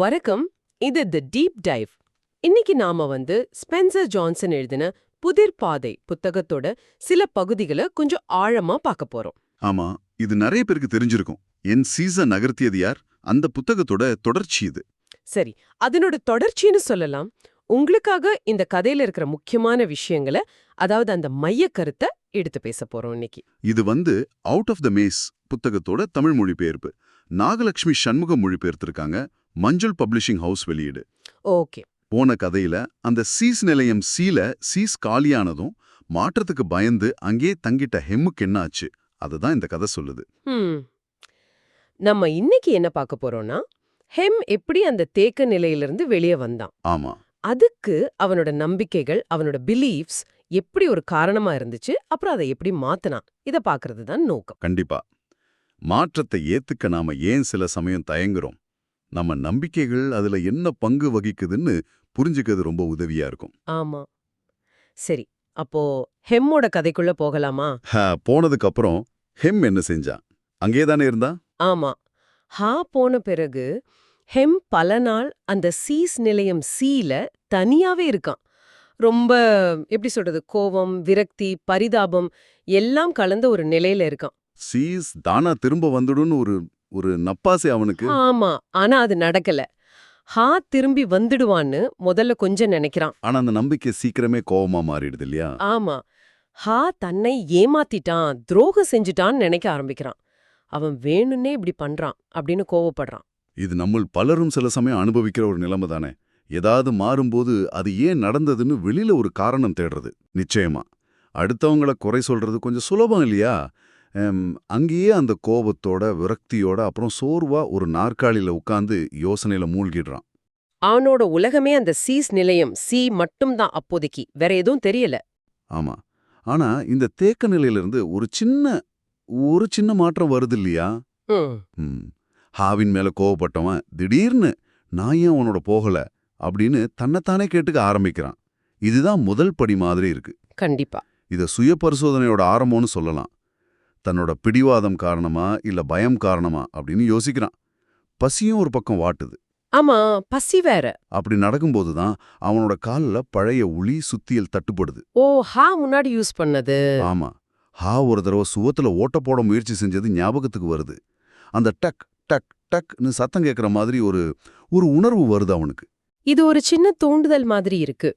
வணக்கம். இது தி deep dive இன்னைக்கு நாம வந்து ஸ்பென்சர் ஜான்சன் எழுதின புதிர் பாதை புத்தகத்தோட சில பகுதிகளை கொஞ்சம் ஆழமா பார்க்க போறோம். ஆமா இது நிறைய பேருக்கு தெரிஞ்சிருக்கும். என் சீசன் நகர்த்தியது யார்? அந்த புத்தகத்தோட தொடர்ச்சி இது. சரி அதனோட தொடர்ச்சின்னு சொல்லலாம். உங்களுக்காக இந்த கதையில இருக்கிற முக்கியமான விஷயங்களை அதாவது அந்த மைய கருத்தை எடுத்து பேச போறோம் இன்னைக்கு. இது வந்து அவுட் ஆஃப் த மேஸ் புத்தகத்தோட தமிழ் மொழிபெயர்ப்பு. நாகலட்சுமி சண்முகம் மொழிபெயர்த்திருக்காங்க மஞ்சள் பப்ளிஷிங் ஹவுஸ் வெளியீடு. ஓகே. போன கதையில அந்த சீஸ் நிலையம் சீல சீஸ் காலியானதும் மாற்றத்துக்கு பயந்து அங்கே தங்கிட்ட ஹெம்முக்கு என்னாச்சு அதுதான் இந்த கதை சொல்லுது. நம்ம இன்னைக்கு என்ன பார்க்க போறோம்னா ஹெம் எப்படி அந்த தேக்க நிலையிலிருந்து வெளியே வந்தான். ஆமா. அதுக்கு அவனோட நம்பிக்கைகள் அவனோட பிலீஃப்ஸ் எப்படி ஒரு காரணமா இருந்துச்சு அப்புறம் அதை எப்படி மாத்தினான் இத பாக்குறது தான் நோக்கம். கண்டிப்பா. மாற்றத்தை ஏத்துக்க நாம ஏன் சில சமயம் தயங்குறோம்? நம்ம நம்பிக்கைகள் அதுல என்ன பங்கு வகிக்குதுன்னு புரிஞ்சுக்கிறது ரொம்ப உதவியா இருக்கும். ஆமா. சரி அப்போ ஹெம்மோட கதைக்குள்ள போகலாமா? போனதுக்கு அப்புறம் ஹெம் என்ன செஞ்சான் அங்கேதானே இருந்தா? ஆமா. ஹா போன பிறகு ஹெம் பல நாள் அந்த சீஸ் நிலையம் சீல தனியாவே இருக்கான். ரொம்ப எப்படி சொல்றது கோவம் விரக்தி பரிதாபம் எல்லாம் கலந்த ஒரு நிலையில இருக்கான். சீஸ் தானா திரும்ப வந்துடும்னு ஒரு ஒரு நப்பாசை அவனுக்கு. ஆமா ஆனா அது நடக்கல. ஹா திரும்பி வந்துடுவான்னு முதல்ல கொஞ்சம் நினைக்கிறான். ஆனா அந்த நம்பிக்கை சீக்கிரமே கோவமா மாறிடுது இல்லையா? ஆமா. ஹா தன்னை ஏமாத்திட்டான் துரோகம் செஞ்சுட்டான்னு நினைக்க ஆரம்பிக்கிறான். அவன் வேணும்னே இப்படி பண்றான் அப்படின்னு கோவப்படுறான். இது நம்மள் பலரும் சில சமயம் அனுபவிக்கிற ஒரு நிலைமை தானே. ஏதாவது மாறும்போது அது ஏன் நடந்ததுன்னு வெளியில ஒரு காரணம் தேடுறது நிச்சயமா. அடுத்தவங்கள குறை சொல்றது கொஞ்சம் சுலபம் இல்லையா? அங்கேயே அந்த கோபத்தோட விரக்தியோட அப்புறம் சோர்வா ஒரு நாற்காலியில உட்கார்ந்து யோசனையில மூழ்கிடுறான். அவனோட உலகமே அந்த சீஸ் நிலையம் சி மட்டும்தான் அப்போதைக்கு. வேற எதுவும் தெரியல. ஆமா. ஆனா இந்த தேக்க நிலையிலிருந்து ஒரு சின்ன ஒரு சின்ன மாற்றம் வருது இல்லையா. ஹாவின் மேல கோவப்பட்டவன் திடீர்னு நான் ஏன் உன்னோட போகல? அப்படின்னு தன்னைத்தானே கேட்டுக்க ஆரம்பிக்கிறான். இதுதான் முதல் படி மாதிரி இருக்கு. கண்டிப்பா. இத சுய பரிசோதனையோட ஆரம்பம்னு சொல்லலாம். தன்னோட பிடிவாதம் காரணமா இல்ல பயம் காரணமா அப்படின்னு யோசிக்கிறான். பசியும் ஒரு பக்கம் வாட்டுது. ஆமா பசி வேற. அப்படி நடக்கும்போது தான் அவனோட கால்ல பழைய உளி சுத்தியல் தட்டுப்படுது. ஓ ஹா முன்னாடி யூஸ் பண்ணது. ஆமா ஹா ஒரு தடவை சுவத்துல ஓட்ட போட முயற்சி செஞ்சது ஞாபகத்துக்கு வருது. அந்த டக் டக் டக்னு சத்தம் கேட்குற மாதிரி ஒரு ஒரு உணர்வு வருது அவனுக்கு. இது ஒரு சின்ன தூண்டுதல் மாதிரி இருக்கு.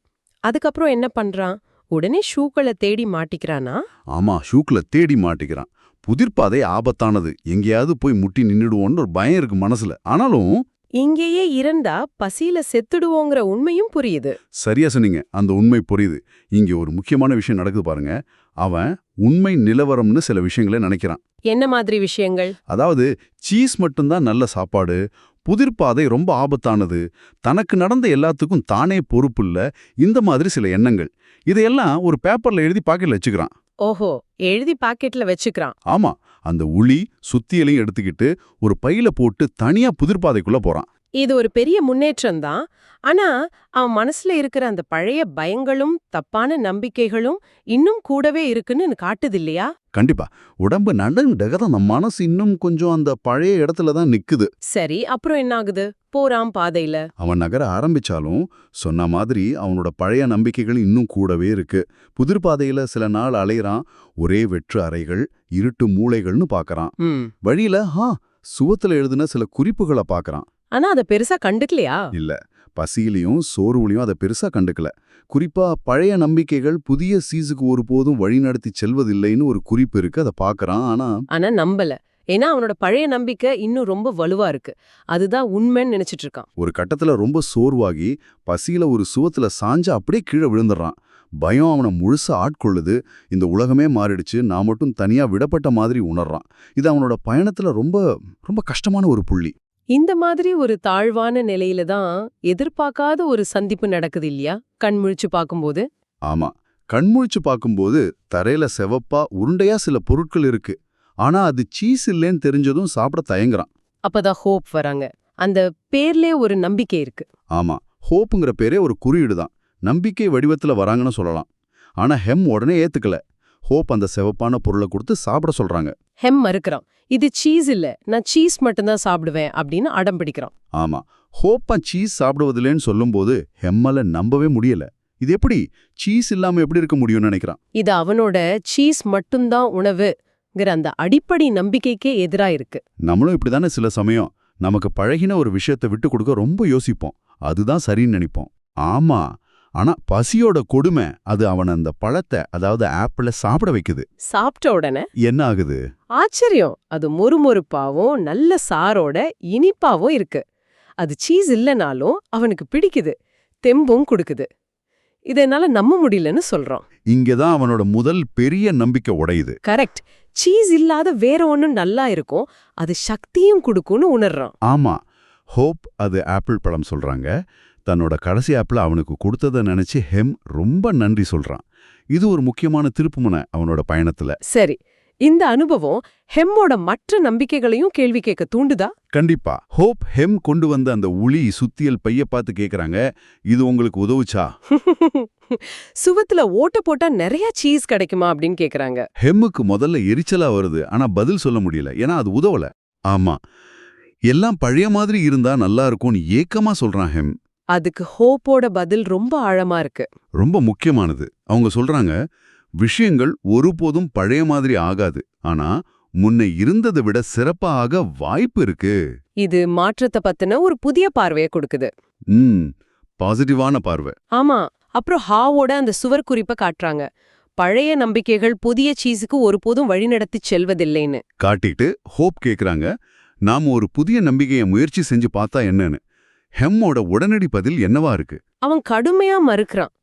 அதுக்கப்புறம் என்ன பண்றான்? உடனே ஷூக்களை தேடி மாட்டிக்கிறானா? ஆமா ஷூக்ல தேடி மாட்டிக்கிறான். புதிர்பாதை ஆபத்தானது. எங்கேயாவது போய் முட்டி நின்னுடுவோன்னு ஒரு பயம் இருக்கு மனசுல. ஆனாலும் இங்கேயே இருந்தா பசியில செத்துடுவோங்கிற உண்மையும் புரியுது. சரியா சொன்னீங்க. அந்த உண்மை புரியுது. இங்க ஒரு முக்கியமான விஷயம் நடக்குது பாருங்க. அவன் உண்மை நிலவரம்னு சில விஷயங்களை நினைக்கிறான். என்ன மாதிரி விஷயங்கள்? அதாவது சீஸ் மட்டும்தான் நல்ல சாப்பாடு. புதிர்பாதை ரொம்ப ஆபத்தானது. தனக்கு நடந்த எல்லாத்துக்கும் தானே பொறுப்பில்ல இந்த மாதிரி சில எண்ணங்கள். இதையெல்லாம் ஒரு பேப்பர்ல எழுதி பாக்கெட்ல வச்சுக்கிறான். ஓஹோ எழுதி பாக்கெட்ல வச்சுக்கிறான். ஆமா அந்த உளி சுத்தியலையும் எடுத்துக்கிட்டு ஒரு பையில போட்டு தனியா புதிர்பாதைக்குள்ள போறான். இது ஒரு பெரிய முன்னேற்றம் தான் ஆனா அவன் மனசுல இருக்கிற அந்த பழைய பயங்களும் தப்பான நம்பிக்கைகளும் இன்னும் கூடவே இருக்குன்னு காட்டுது இல்லையா கண்டிப்பா. உடம்பு நடுங்கதான் நம்ம மனசு இன்னும் கொஞ்சம் அந்த பழைய இடத்துல தான் நிக்குது. சரி அப்புறம் என்ன ஆகுது போறான் பாதையில. அவன் நகர ஆரம்பிச்சாலும் சொன்ன மாதிரி அவனோட பழைய நம்பிக்கைகள் இன்னும் கூடவே இருக்கு. புதிர்பாதையில சில நாள் அலையறான். ஒரே வெற்று அறைகள் இருட்டு மூளைகள்னு பாக்கறான். வழியில ஹா சுவத்துல எழுதின சில குறிப்புகளை பாக்கறான். ஆனா அத பெருசா கண்டுக்கலையா? இல்ல. பசியிலையும் சோர்வுலையும் அதை பெருசா கண்டுக்கல. குறிப்பா பழைய நம்பிக்கைகள் புதிய சீஸுக்கு ஒருபோதும் வழிநடத்தி செல்வதில்லைன்னு ஒரு குறிப்பு இருக்கு. அதை பாக்கறான். ஆனா ஆனா நம்பல. ஏன்னா அவனோட பழைய நம்பிக்கை இன்னும் ரொம்ப வலுவா இருக்கு. அதுதான் உண்மைன்னு நினைச்சிட்டு இருக்கான். ஒரு கட்டத்துல ரொம்ப சோர்வாகி பசியில ஒரு சுவத்துல சாஞ்சு அப்படியே கீழே விழுந்துடுறான் பயம் அவனை முழுசா ஆட்கொள்ளுது. இந்த உலகமே மாறிடுச்சு. நான் மட்டும் தனியா விடப்பட்ட மாதிரி உணர்றான். இது அவனோட பயணத்துல ரொம்ப ரொம்ப கஷ்டமான ஒரு புள்ளி. இந்த மாதிரி ஒரு தாழ்வான நிலையில தான் எதிர்பார்க்காத ஒரு சந்திப்பு நடக்குது இல்லையா? கண் முழிச்சு பார்க்கும்போது? ஆமா. கண்முழிச்சு பார்க்கும்போது தரையில செவப்பா உருண்டையா சில பொருட்கள் இருக்கு. ஆனா அது சீஸ் இல்லைன்னு தெரிஞ்சதும் சாப்பிட தயங்குறான். அப்பதான் ஹோப் வராங்க. அந்த பேர்லே ஒரு நம்பிக்கை இருக்கு. ஆமா. ஹோப்புங்கிற பேரே ஒரு குறியீடு தான். நம்பிக்கை வடிவத்துல வராங்கன்னு சொல்லலாம். ஆனா ஹெம் உடனே ஏத்துக்கல. ஹோப் அந்த செவப்பான பொருளை கொடுத்து சாப்பிட சொல்றாங்க. ஹெம் மறுக்கிறான். இது சீஸ் இல்ல. நான் சீஸ் மட்டும்தான் சாப்பிடுவேன் அப்படின்னு அடம் பிடிக்கிறான். ஆமா. ஹோப்பா சீஸ் சாப்பிடுவதில்லைன்னு சொல்லும்போது ஹெம்மல நம்பவே முடியல. இது எப்படி? சீஸ் இல்லாம எப்படி இருக்க முடியும்னு நினைக்கிறான். இது அவனோட சீஸ் மட்டும்தான் உணவுங்கிற அந்த அடிப்படை நம்பிக்கைக்கே எதிரா இருக்கு நம்மளும் இப்படிதானே சில சமயம் நமக்கு பழகின ஒரு விஷயத்தை விட்டு கொடுக்க ரொம்ப யோசிப்போம். அதுதான் சரின்னு நினைப்போம். ஆமா. ஆனா பசியோட கொடுமை அது அவனை அந்த பழத்தை அதாவது ஆப்பிள சாப்பிட வைக்குது. சாப்பிட்ட உடனே என்ன ஆகுது? ஆச்சரியம். அது மொறுமொறுப்பாவும் நல்ல சாரோட இனிப்பாவும் இருக்கு. அது சீஸ் இல்லனாலும் அவனுக்கு பிடிக்குது. தெம்பும் கொடுக்குது. இதை என்னால நம்ப முடியலன்னு சொல்றான் இங்கதான் அவனோட முதல் பெரிய நம்பிக்கை உடையுது. கரெக்ட். சீஸ் இல்லாத வேற ஒண்ணும் நல்லா இருக்கும். அது சக்தியும் கொடுக்கும்னு உணர்றான் ஆமா. ஹோப் அது ஆப்பிள் பழம் சொல்றாங்க. தன்னோட கடைசி ஆப்பிள் அவனுக்கு கொடுத்ததை நினைச்சு ஹெம் ரொம்ப நன்றி சொல்றான். இது ஒரு முக்கியமான திருப்புமுனை அவனோட பயணத்துல. சரி இந்த அனுபவம் ஹெம்மோட மற்ற நம்பிக்கைகளையும் கேள்வி கேட்க தூண்டுதா? கண்டிப்பா. ஹோப் ஹெம் கொண்டு வந்த அந்த உளி சுத்தியல் பைய பார்த்து கேக்குறாங்க. இது உங்களுக்கு உதவுச்சா? சுவத்துல ஓட்ட போட்டா நிறைய சீஸ் கிடைக்குமா அப்படின்னு கேக்குறாங்க. ஹெம்முக்கு முதல்ல எரிச்சலா வருது. ஆனா பதில் சொல்ல முடியல. ஏன்னா அது உதவல. ஆமா. எல்லாம் பழைய மாதிரி இருந்தா நல்லா இருக்கும்னு ஏக்கமா சொல்றான் ஹெம். அதுக்கு ஹோப்போட பதில் ரொம்ப ஆழமா இருக்கு. ரொம்ப முக்கியமானது. அவங்க சொல்றாங்க விஷயங்கள் ஒருபோதும் பழைய மாதிரி ஆகாது. ஆனா முன்ன இருந்ததை விட சிறப்பா ஆக வாய்ப்பு இருக்கு. இது மாற்றத்தை பத்தின ஒரு புதிய பார்வையை கொடுக்குது. ம் பாசிட்டிவான பார்வை. ஆமா அப்புறம் ஹாவோட அந்த சுவர் குறிப்பை காட்டுறாங்க. பழைய நம்பிக்கைகள் புதிய சீஸுக்கு ஒருபோதும் வழிநடத்தி செல்வதில்லைன்னு. காட்டிட்டு ஹோப் கேக்குறாங்க நாம ஒரு புதிய நம்பிக்கையை முயற்சி செஞ்சு பார்த்தா என்னன்னு. ஹெம்மோட உடனடி பதில் என்னவா இருக்கு? அவன் கடுமையா மறுக்கிறான்.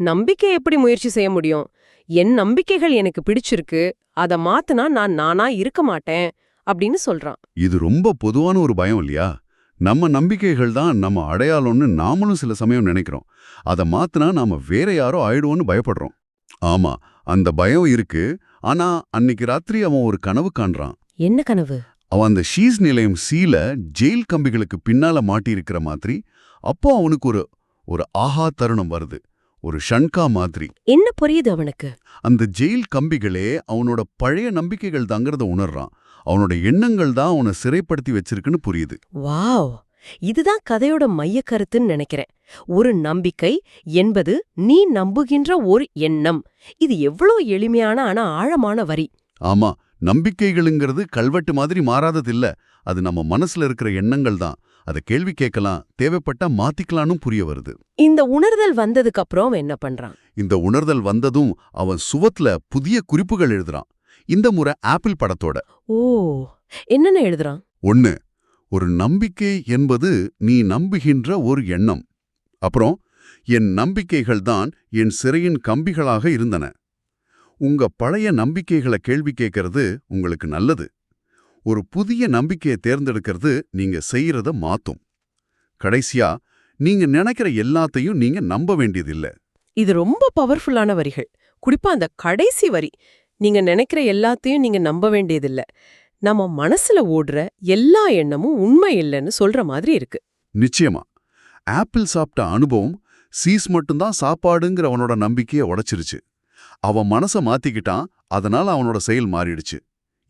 நம்பிக்கை எப்படி முயற்சி செய்ய முடியும்? என் நம்பிக்கைகள் எனக்கு பிடிச்சிருக்கு அத மாத்துனா நான் நானா இருக்க மாட்டேன் அப்படின்னு சொல்றான். இது ரொம்ப பொதுவான ஒரு பயம் இல்லையா? நம்ம நம்பிக்கைகள் தான் நம்ம அடையாளம்னு நாமளும் சில சமயம் நினைக்கிறோம். அதை மாத்துனா நாம வேற யாரோ ஆயிடுவோன்னு பயப்படுறோம். ஆமா அந்த பயம் இருக்கு. ஆனா அன்னைக்கு ராத்திரி அவன் ஒரு கனவு காண்றான். என்ன கனவு? அவன் அந்த ஷீஸ் நிலையம் சீல ஜெயில் கம்பிகளுக்கு பின்னால மாட்டியிருக்கிற மாதிரி அப்போ அவனுக்கு ஒரு ஒரு ஆஹா தருணம் வருது. ஒரு ஷண்கா மாதிரி. என்ன புரியுது அவனுக்கு? அந்த ஜெயில் கம்பிகளே அவனோட பழைய நம்பிக்கைகள் தாங்கிறத உணர்றான். அவனோட எண்ணங்கள் தான் அவனை சிறைப்படுத்தி வச்சிருக்குன்னு புரியுது. வாவ்! இதுதான் கதையோட மைய கருத்துன்னு நினைக்கிறேன். ஒரு நம்பிக்கை என்பது நீ நம்புகின்ற ஒரு எண்ணம். இது எவ்வளோ எளிமையான ஆனா ஆழமான வரி. ஆமா. நம்பிக்கைகளுங்கிறது கல்வெட்டு மாதிரி மாறாததில்ல. அது நம்ம மனசுல இருக்கிற எண்ணங்கள் தான். அதை கேள்வி கேட்கலாம் தேவைப்பட்டா மாத்திக்கலாம்னு புரிய வருது. இந்த உணர்தல் வந்ததுக்கு அப்புறம் என்ன பண்றான்? இந்த உணர்தல் வந்ததும் அவன் சுவத்துல புதிய குறிப்புகள் எழுதுறான். இந்த முறை ஆப்பிள் படத்தோட. ஓ என்னென்ன எழுதுறான்? ஒன்னு ஒரு நம்பிக்கை என்பது நீ நம்புகின்ற ஒரு எண்ணம். அப்புறம் என் நம்பிக்கைகள் தான் என் சிறையின் கம்பிகளாக இருந்தன. உங்க பழைய நம்பிக்கைகளை கேள்வி கேட்கறது உங்களுக்கு நல்லது. ஒரு புதிய நம்பிக்கையை தேர்ந்தெடுக்கிறது நீங்க செய்யறத மாத்தும். கடைசியா நீங்க நினைக்கிற எல்லாத்தையும் நீங்க நம்ப வேண்டியதில்ல. இது ரொம்ப பவர்ஃபுல்லான வரிகள். குறிப்பா அந்த கடைசி வரி. நீங்க நினைக்கிற எல்லாத்தையும் நீங்க நம்ப வேண்டியதில்ல. நம்ம மனசுல ஓடுற எல்லா எண்ணமும் உண்மை இல்லைன்னு சொல்ற மாதிரி இருக்கு. நிச்சயமா. ஆப்பிள் சாப்பிட்ட அனுபவம் சீஸ் மட்டும்தான் சாப்பாடுங்கிற அவனோட நம்பிக்கையை உடைச்சிருச்சு. அவன் மனச மாத்திக்கிட்டான் அதனால அவனோட செயல் மாறிடுச்சு.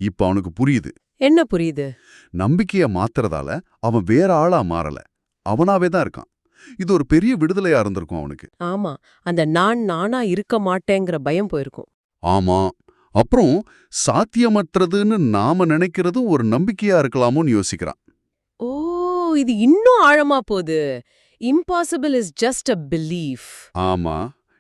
இப்ப அவனுக்கு புரியுது. என்ன புரியுது? நம்பிக்கைய மாத்துறதால அவன் வேற ஆளா மாறல. அவனாவே தான் இருக்கான். இது ஒரு பெரிய விடுதலையா இருந்திருக்கும் அவனுக்கு. ஆமா அந்த நான் நானா இருக்க மாட்டேங்கிற பயம் போயிருக்கும். ஆமா. அப்புறம் சாத்தியமற்றதுன்னு நாம நினைக்கிறதும் ஒரு நம்பிக்கையா இருக்கலாமோன்னு யோசிக்கிறான். ஓ இது இன்னும் ஆழமா போகுது. Impossible is just a belief ஆமா.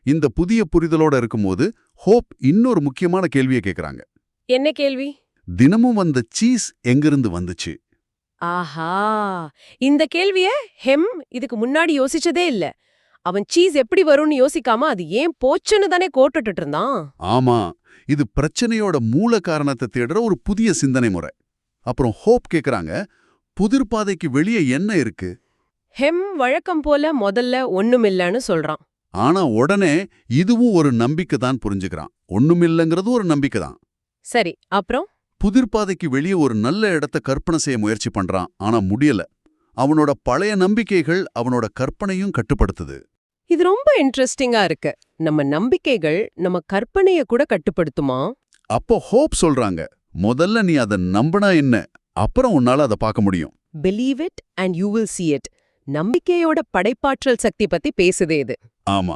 இந்த புதிய புரிதலோட இருக்கும்போது ஹோப் இன்னொரு முக்கியமான கேள்வியை கேக்குறாங்க. என்ன கேள்வி? தினமும் வந்த சீஸ் எங்கிருந்து வந்துச்சு? ஆஹா! இந்த கேள்விய ஹெம் இதுக்கு முன்னாடி யோசிச்சதே இல்ல. அவன் சீஸ் எப்படி வரும்னு யோசிக்காம அது ஏன் போச்சுன்னு தானே கோட்டுட்டு இருந்தான். ஆமா இது பிரச்சனையோட மூல காரணத்தை தேடுற ஒரு புதிய சிந்தனை முறை. அப்புறம் ஹோப் கேக்குறாங்க புதிர்பாதைக்கு வெளியே என்ன இருக்கு? ஹெம் வழக்கம் போல முதல்ல ஒண்ணுமில்லன்னு சொல்றான். ஆனா உடனே இதுவும் ஒரு நம்பிக்கை தான் புரிஞ்சுக்கிறான். ஒண்ணுமில்லைங்கிறது ஒரு நம்பிக்கை தான் சரி அப்புறம்? புதிர்பாதைக்கு வெளியே ஒரு நல்ல இடத்த கற்பனை செய்ய முயற்சி பண்றான் ஆனா முடியல. அவனோட பழைய நம்பிக்கைகள் அவனோட கற்பனையும் கட்டுப்படுத்துது. இது ரொம்ப இன்ட்ரெஸ்டிங்கா இருக்கு. நம்ம நம்பிக்கைகள் நம்ம கற்பனைய கூட கட்டுப்படுத்துமா? அப்போ ஹோப் சொல்றாங்க முதல்ல நீ அதை நம்பினா என்ன? அப்புறம் உன்னால அதை பார்க்க முடியும். Believe it and you will see it. நம்பிக்கையோட படைப்பாற்றல் சக்தி பத்தி பேசுதே இது. ஆமா.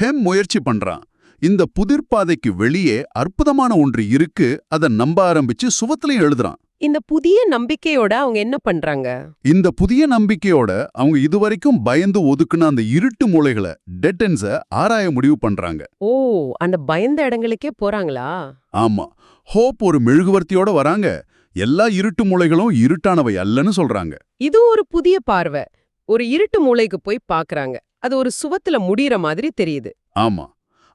ஹெம் முயற்சி பண்றான். இந்த புதிர்பாதைக்கு வெளியே அற்புதமான ஒன்று இருக்கு அதை நம்ப ஆரம்பிச்சு சுவத்திலையும் எழுதுறான். இந்த புதிய நம்பிக்கையோட அவங்க என்ன பண்றாங்க? இந்த புதிய நம்பிக்கையோட அவங்க இதுவரைக்கும் பயந்து ஒதுக்குன அந்த இருட்டு மூளைகளை டெட்டன்ஸ ஆராய முடிவு பண்றாங்க. ஓ அந்த பயந்த இடங்களுக்கே போறாங்களா? ஆமா. ஹோப் ஒரு மெழுகுவர்த்தியோட வராங்க. எல்லா இருட்டு மூளைகளும் இருட்டானவை அல்லன்னு சொல்றாங்க. இது ஒரு புதிய பார்வை. ஒரு இருட்டு மூளைக்கு போய் பாக்குறாங்க. அது ஒரு சுவத்துல முடியற மாதிரி தெரியுது. ஆமா.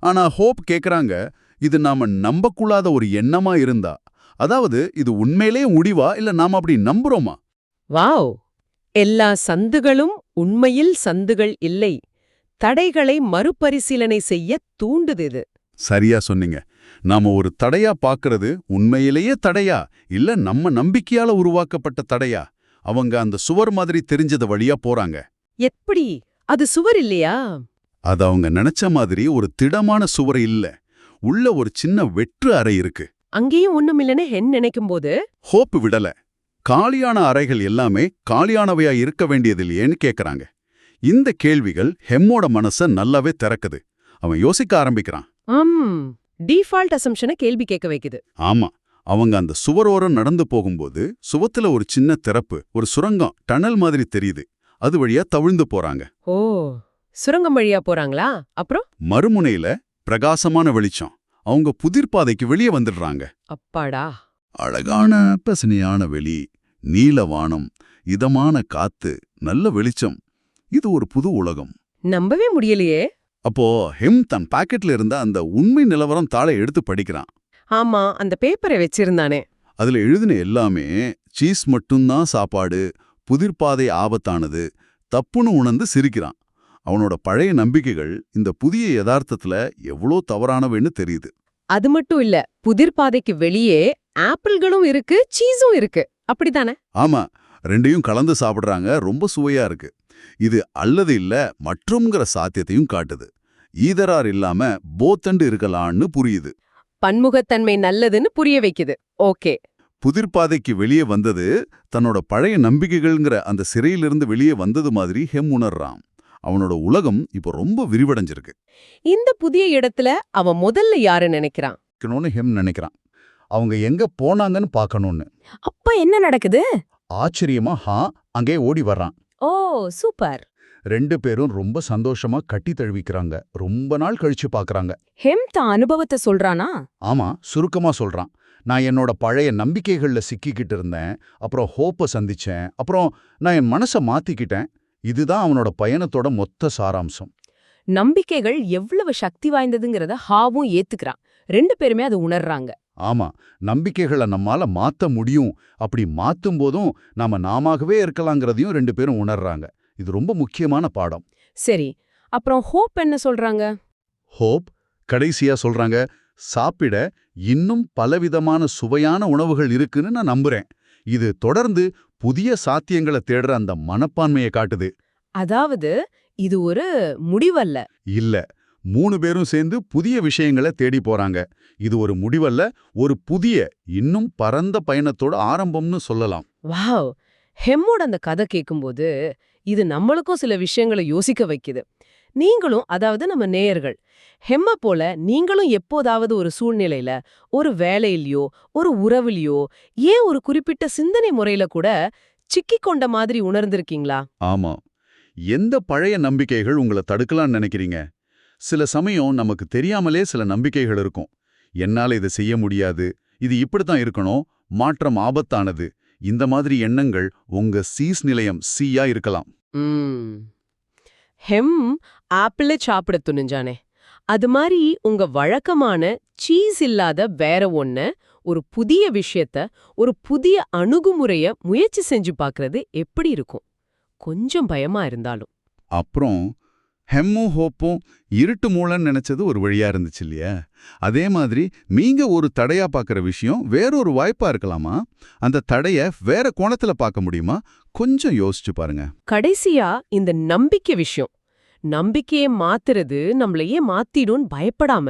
ஆனா ஹோப் கேக்குறாங்க இது நாம நம்பக்கூடாத ஒரு எண்ணமா இருந்தா. அதாவது இது உண்மையிலே முடிவா இல்ல நாம அப்படி நம்புறோமா? வாவ்! எல்லா சந்துகளும் உண்மையில் சந்துகள் இல்லை. தடைகளை மறுபரிசீலனை செய்ய தூண்டுது இது. சரியா சொன்னீங்க. நாம ஒரு தடையா பாக்குறது உண்மையிலேயே தடையா இல்ல நம்ம நம்பிக்கையால உருவாக்கப்பட்ட தடையா? அவங்க அந்த சுவர் மாதிரி தெரிஞ்சத வழியா போறாங்க. எப்படி? அது சுவர் இல்லையா? அது அவங்க நினைச்ச மாதிரி ஒரு திடமான சுவர் இல்ல. உள்ள ஒரு சின்ன வெற்று அறை இருக்கு. அங்கேயும் ஒண்ணும் இல்லைன்னு ஹென் நினைக்கும் போது ஹோப் விடல. காலியான அறைகள் எல்லாமே காலியானவையா இருக்க வேண்டியதில்லையேன்னு கேக்குறாங்க. இந்த கேள்விகள் ஹெம்மோட மனச நல்லாவே திறக்குது. அவன் யோசிக்க ஆரம்பிக்கிறான். ஆம் டிஃபால்ட் அசம்ஷனை கேள்வி கேட்க வைக்குது. ஆமா. அவங்க அந்த சுவரோரம் நடந்து போகும்போது சுவத்துல ஒரு சின்ன திறப்பு ஒரு சுரங்கம் டனல் மாதிரி தெரியுது. அது வழியா தவிழ்ந்து போறாங்க. ஓ சுரங்கம் வழியா போறாங்களா? அப்புறம்? மறுமுனையில பிரகாசமான வெளிச்சம். அவங்க புதிர்பாதைக்கு வெளியே வந்துடுறாங்க. அப்பாடா. அழகான பசுமையான வெளி நீல வானம் இதமான காத்து நல்ல வெளிச்சம். இது ஒரு புது உலகம். நம்பவே முடியலையே. அப்போ ஹெம் தன் பாக்கெட்ல இருந்த அந்த உண்மை நிலவரம் தாளை எடுத்து படிக்கிறான். ஆமா அந்த பேப்பரை வச்சிருந்தானே. அதுல எழுதின எல்லாமே சீஸ் மட்டும்தான் சாப்பாடு புதிர்பாதை ஆபத்தானது தப்புன்னு உணர்ந்து சிரிக்கிறான். அவனோட பழைய நம்பிக்கைகள் இந்த புதிய யதார்த்தத்துல எவ்வளோ தவறானவைன்னு தெரியுது. அது மட்டும் இல்ல புதிர் பாதைக்கு வெளியே ஆப்பிள்களும் இருக்கு சீஸும் இருக்கு. அப்படிதானே ஆமா ரெண்டையும் கலந்து சாப்பிடுறாங்க ரொம்ப சுவையா இருக்கு. இது அல்லது இல்ல மற்றும்ங்கிற சாத்தியத்தையும் காட்டுது. ஈதரார் இல்லாம போத்தண்டு இருக்கலான்னு புரியுது. பன்முகத்தன்மை நல்லதுன்னு புரிய வைக்குது. ஓகே. புதிர்பாதைக்கு வெளியே வந்தது தன்னோட பழைய நம்பிக்கைகள்ங்கிற அந்த சிறையிலிருந்து வெளியே வந்தது மாதிரி ஹெம் உணர்றான். அவனோட உலகம் இப்போ ரொம்ப விரிவடைஞ்சிருக்கு. இந்த புதிய இடத்துல அவன் முதல்ல யாரு நினைக்கிறான்? ஹெம் நினைக்கிறான். அவங்க எங்க போனாங்கன்னு பார்க்கணும்னு. அப்ப என்ன நடக்குது? ஆச்சரியமா ஹா அங்கே ஓடி வர்றான். ஓ சூப்பர். ரெண்டு பேரும் ரொம்ப சந்தோஷமா கட்டி தழுவிக்கிறாங்க. ரொம்ப நாள் கழிச்சு பார்க்கறாங்க ஹெம் தான் அனுபவத்தை சொல்றானா? ஆமா சுருக்கமா சொல்றான். நான் என்னோட பழைய நம்பிக்கைகள்ல சிக்கிக்கிட்டு இருந்தேன். அப்புறம் ஹோப்பை சந்திச்சேன். அப்புறம் நான் என் மனசை மாத்திக்கிட்டேன். இதுதான் அவனோட பயணத்தோட மொத்த சாராம்சம். நம்பிக்கைகள் எவ்வளவு சக்தி வாய்ந்ததுங்கிறத ஹாவும் ஏத்துக்கிறான். ரெண்டு பேருமே அதை உணர்றாங்க. ஆமா நம்பிக்கைகளை நம்மால மாத்த முடியும். அப்படி மாத்தும் போதும் நாம நாமாகவே இருக்கலாங்கிறதையும் ரெண்டு பேரும் உணர்றாங்க. இது ரொம்ப முக்கியமான பாடம். சரி அப்புறம் ஹோப் என்ன சொல்றாங்க? ஹோப் கடைசியா சொல்றாங்க சாப்பிட இன்னும் பலவிதமான சுவையான உணவுகள் இருக்குன்னு நான் நம்புறேன். இது தொடர்ந்து புதிய சாத்தியங்களை தேடுற அந்த மனப்பான்மையை காட்டுது. அதாவது இது ஒரு முடிவல்ல. இல்ல மூணு பேரும் சேர்ந்து புதிய விஷயங்களை தேடி போறாங்க. இது ஒரு முடிவல்ல ஒரு புதிய இன்னும் பரந்த பயணத்தோட ஆரம்பம்னு சொல்லலாம். வாவ்! ஹெம்மோட அந்த கதை கேட்கும்போது இது நம்மளுக்கும் சில விஷயங்களை யோசிக்க வைக்குது. நீங்களும் அதாவது நம்ம நேயர்கள் ஹெம்ம போல நீங்களும் எப்போதாவது ஒரு சூழ்நிலையில ஒரு வேலையிலயோ ஒரு உறவுலயோ ஏன் ஒரு குறிப்பிட்ட சிந்தனை முறையில கூட சிக்கிக் கொண்ட மாதிரி உணர்ந்திருக்கீங்களா? ஆமா. எந்த பழைய நம்பிக்கைகள் உங்களை தடுக்கலாம்னு நினைக்கிறீங்க? சில சமயம் நமக்கு தெரியாமலே சில நம்பிக்கைகள் இருக்கும். என்னால இதை செய்ய முடியாது. இது இப்படித்தான் இருக்கணும். மாற்றம் ஆபத்தானது. இந்த மாதிரி எண்ணங்கள் உங்க சீஸ் நிலையம் சீயா இருக்கலாம். ஹெம் ஆப்பிள சாப்பிட துணிஞ்சானே. அது மாதிரி உங்க வழக்கமான சீஸ் இல்லாத வேற ஒண்ண ஒரு புதிய விஷயத்த ஒரு புதிய அணுகுமுறைய முயற்சி செஞ்சு பார்க்கறது எப்படி இருக்கும்? கொஞ்சம் பயமா இருந்தாலும். அப்புறம் ஹெம்மும் ஹோப்பும் இருட்டு மூலன்னு நினைச்சது ஒரு வழியா இருந்துச்சு இல்லையா? அதே மாதிரி நீங்க ஒரு தடையா பார்க்குற விஷயம் வேறொரு வாய்ப்பா இருக்கலாமா? அந்த தடைய வேற கோணத்துல பார்க்க முடியுமா? கொஞ்சம் யோசிச்சு பாருங்க. கடைசியா இந்த நம்பிக்கை விஷயம். நம்பிக்கையை மாத்துறது நம்மளையே மாத்திடும்னு பயப்படாம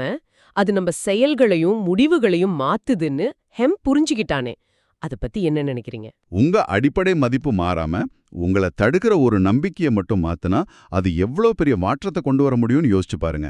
அது நம்ம செயல்களையும் முடிவுகளையும் மாத்துதுன்னு ஹெம் புரிஞ்சுக்கிட்டானே. அத பத்தி என்ன நினைக்கிறீங்க? உங்க அடிப்படை மதிப்பு மாறாம உங்களை தடுக்கிற ஒரு நம்பிக்கையை மட்டும் மாத்துனா அது எவ்வளவு பெரிய மாற்றத்தை கொண்டு வர முடியும்னு யோசிச்சு பாருங்க.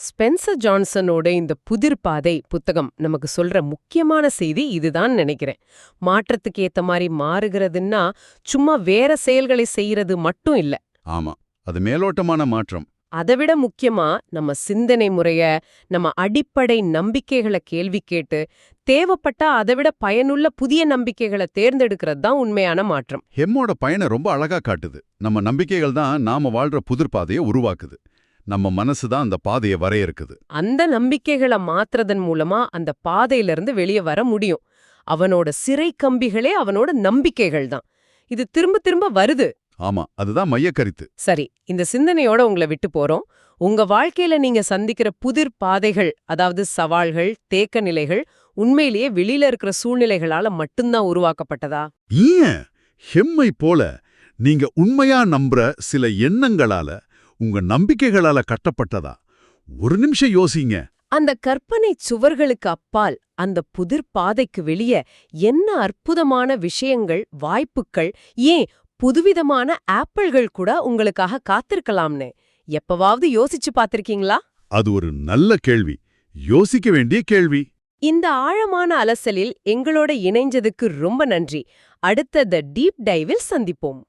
ஸ்பென்சர் ஜான்சனோட இந்த புதிர் பாதை புத்தகம் நமக்கு சொல்ற முக்கியமான செய்தி இதுதான் நினைக்கிறேன். மாற்றத்துக்கு ஏத்த மாதிரி மாறுகிறதுன்னா சும்மா வேற செயல்களை செய்யறது மட்டும் இல்ல. ஆமா அது மேலோட்டமான மாற்றம். அதைவிட முக்கியமா நம்ம சிந்தனை முறைய நம்ம அடிப்படை நம்பிக்கைகளை கேள்வி கேட்டு தேவைப்பட்டா அதைவிட பயனுள்ள புதிய நம்பிக்கைகளை தேர்ந்தெடுக்கிறது தான் உண்மையான மாற்றம். ஹெம்மோட பயனை ரொம்ப அழகா காட்டுது. நம்ம நம்பிக்கைகள் தான் நாம வாழ்ற புதிர் பாதையை உருவாக்குது. நம்ம மனசு தான் அந்த பாதையை வரையறுக்குது. அந்த நம்பிக்கைகளை மாத்துறதன் மூலமா அந்த பாதையிலிருந்து வெளியே வர முடியும். அவனோட சிறை கம்பிகளே அவனோட நம்பிக்கைகள் தான். இது திரும்ப திரும்ப வருது. ஆமா அதுதான் மையக்கருத்து. சரி இந்த சிந்தனையோட உங்களை விட்டு போறோம். உங்க வாழ்க்கையில நீங்க சந்திக்கிற புதிர் பாதைகள் அதாவது சவால்கள் தேக்க நிலைகள் உண்மையிலேயே வெளியில இருக்கிற சூழ்நிலைகளால மட்டும்தான் உருவாக்கப்பட்டதா? ஏன்? ஹெம்மை போல நீங்க உண்மையா நம்புற சில எண்ணங்களால உங்க நம்பிக்கைகளால கட்டப்பட்டதா? ஒரு நிமிஷம் யோசிங்க. அந்த கற்பனை சுவர்களுக்கு அப்பால் அந்த புதிர் பாதைக்கு வெளியே என்ன அற்புதமான விஷயங்கள் வாய்ப்புகள் ஏன் புதுவிதமான ஆப்பிள்கள் கூட உங்களுக்காக காத்திருக்கலாம்னு. எப்பவாவது யோசிச்சு பார்த்திருக்கீங்களா? அது ஒரு நல்ல கேள்வி. யோசிக்க வேண்டிய கேள்வி. இந்த ஆழமான அலசலில் எங்களோட இணைஞ்சதுக்கு ரொம்ப நன்றி. அடுத்த த டீப் டைவில் சந்திப்போம்.